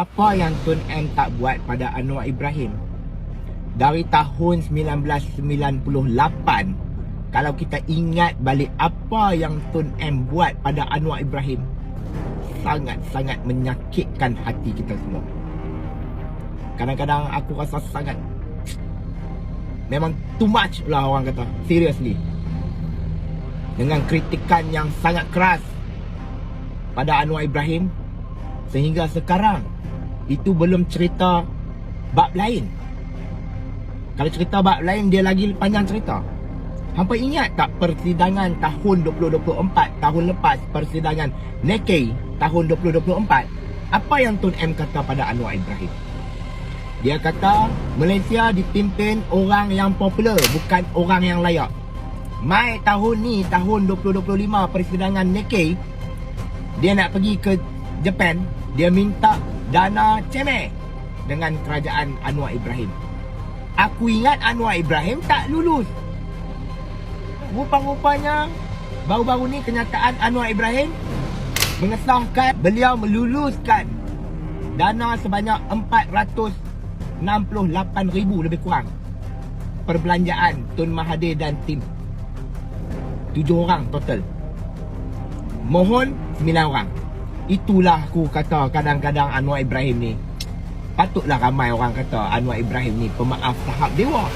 Apa yang Tun M tak buat pada Anwar Ibrahim? Dari tahun 1998, kalau kita ingat balik apa yang Tun M buat pada Anwar Ibrahim, sangat-sangat menyakitkan hati kita semua. Kadang-kadang aku rasa sangat memang too much lah orang kata. Seriously. Dengan kritikan yang sangat keras pada Anwar Ibrahim sehingga sekarang itu belum cerita bab lain. Kalau cerita bab lain dia lagi panjang cerita. Hampa ingat tak persidangan tahun 2024 tahun lepas persidangan Nekei tahun 2024 apa yang Tun M kata pada Anwar Ibrahim? Dia kata Malaysia dipimpin orang yang popular bukan orang yang layak. Mai tahun ni tahun 2025 persidangan Nekei dia nak pergi ke Japan dia minta dana cemeh dengan kerajaan Anwar Ibrahim. Aku ingat Anwar Ibrahim tak lulus. Rupa-rupanya baru-baru ni kenyataan Anwar Ibrahim mengesahkan beliau meluluskan dana sebanyak 468,000 lebih kurang perbelanjaan Tun Mahathir dan tim. Tujuh orang total. Mohon sembilan orang. Itulah aku kata kadang-kadang Anwar Ibrahim ni. Patutlah ramai orang kata Anwar Ibrahim ni pemaaf tahap dewa